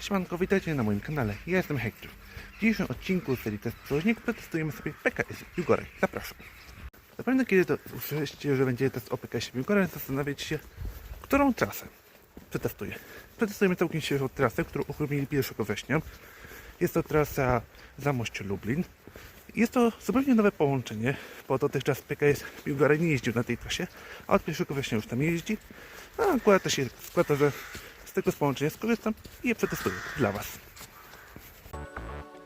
Siemanko, witajcie na moim kanale. Ja jestem Hektor. W dzisiejszym odcinku serii Test Przewoźnik przetestujemy sobie PKS Biłgoraj. Zapraszam. Zapewne kiedy to usłyszycie, że będzie test o PKS Biłgoraj, zastanawiacie się, którą trasę przetestuję. Przetestujemy całkiem świeżą trasę, którą uruchomili 1 września. Jest to trasa Zamość Lublin. Jest to zupełnie nowe połączenie, bo dotychczas PKS Biłgoraj nie jeździł na tej trasie, a od 1 września już tam jeździ. A akurat też się składa, że z tego połączenia skorzystam i je przetestuję dla Was.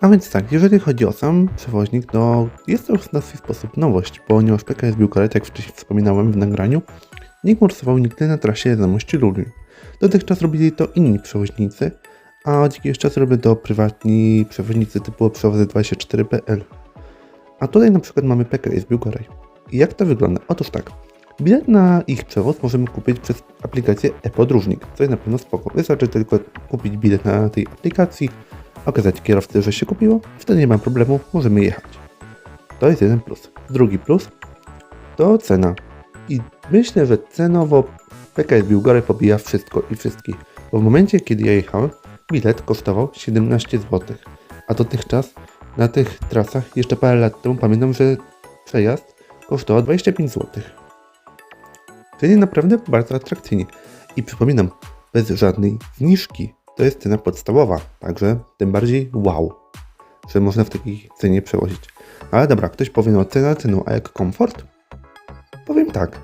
A więc tak, jeżeli chodzi o sam przewoźnik, to jest to już na swój sposób nowość, ponieważ PKS Biłkoret, jak wcześniej wspominałem w nagraniu, nie kursował nigdy na trasie Zamości Lublin. Dotychczas robili to inni przewoźnicy, a od jakiegoś czasu robią to prywatni przewoźnicy typu przewozy24.pl. A tutaj na przykład mamy PKS Biłgoraj. I jak to wygląda? Otóż tak. Bilet na ich przewóz możemy kupić przez aplikację e-podróżnik, co jest na pewno spoko. Wystarczy tylko kupić bilet na tej aplikacji, okazać kierowcy, że się kupiło, wtedy nie ma problemu, możemy jechać. To jest jeden plus. Drugi plus to cena. I myślę, że cenowo PKS Biłgoraj pobija wszystko i wszystkich. Bo w momencie, kiedy ja jechałem, bilet kosztował 17 zł. A dotychczas na tych trasach, jeszcze parę lat temu, pamiętam, że przejazd kosztował 25 zł. Czyli naprawdę bardzo atrakcyjnie. I przypominam, bez żadnej zniżki. To jest cena podstawowa, także tym bardziej wow, że można w takiej cenie przewozić. Ale dobra, ktoś powie, no cena a jak komfort? Powiem tak.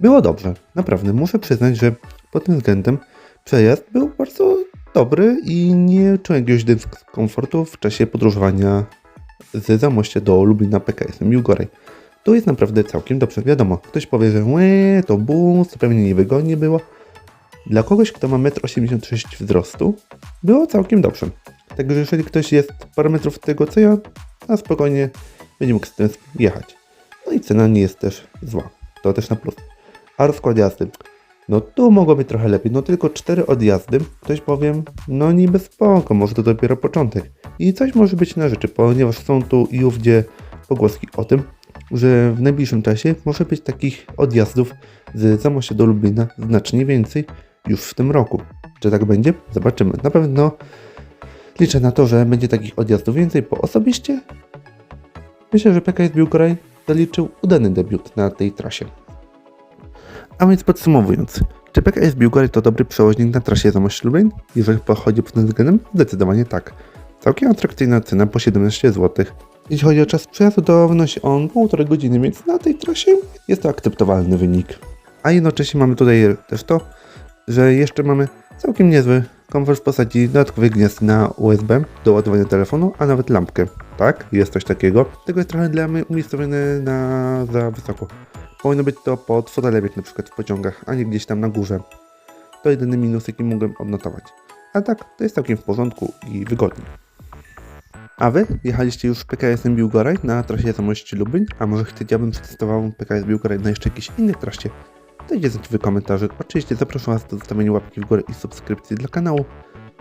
Było dobrze, naprawdę. Muszę przyznać, że pod tym względem przejazd był bardzo dobry i nie czułem jakiegoś dyskomfortu w czasie podróżowania z Zamościa do Lublina PKS-em Biłgoraj. Tu jest naprawdę całkiem dobrze. Wiadomo, ktoś powie, że łe, to bus, to pewnie niewygodnie było. Dla kogoś, kto ma 1,86 m wzrostu, było całkiem dobrze. Także jeżeli ktoś jest parę metrów tego co ja, na spokojnie będzie mógł z tym jechać. No i cena nie jest też zła. To też na plus. A rozkład jazdy. No tu mogło być trochę lepiej. No tylko 4 odjazdy. Ktoś powiem, no niby spoko, może to dopiero początek. I coś może być na rzeczy, ponieważ są tu i ówdzie pogłoski o tym, że w najbliższym czasie może być takich odjazdów z Zamościa do Lublina znacznie więcej już w tym roku. Czy tak będzie? Zobaczymy. Na pewno liczę na to, że będzie takich odjazdów więcej, bo osobiście myślę, że PKS Biłgoraj zaliczył udany debiut na tej trasie. A więc podsumowując, czy PKS Biłgoraj to dobry przewoźnik na trasie Zamość Lublin? Jeżeli pochodzi pod tym względem, zdecydowanie tak. Całkiem atrakcyjna cena po 17 zł. Jeśli chodzi o czas przejazdu, to wynosi on półtorej godziny, więc na tej trasie jest to akceptowalny wynik. A jednocześnie mamy tutaj też to, że jeszcze mamy całkiem niezły komfort w postaci dodatkowych gniazd na USB do ładowania telefonu, a nawet lampkę. Tak, jest coś takiego. Tego jest trochę dla mnie umiejscowione na za wysoko. Powinno być to pod fotelem, jak na przykład w pociągach, a nie gdzieś tam na górze. To jedyny minus, jaki mogłem odnotować. A tak, to jest całkiem w porządku i wygodnie. A wy jechaliście już PKS-em Biłgoraj na trasie Zamości Lublin? A może chcecie, abym przetestował PKS Biłgoraj na jeszcze jakiejś innej trasie? Dajcie znać w komentarzu. Oczywiście zapraszam was do zostawienia łapki w górę i subskrypcji dla kanału.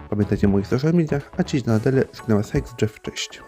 Pamiętajcie o moich social mediach, a dziś na tyle żegnam was Jeff, cześć.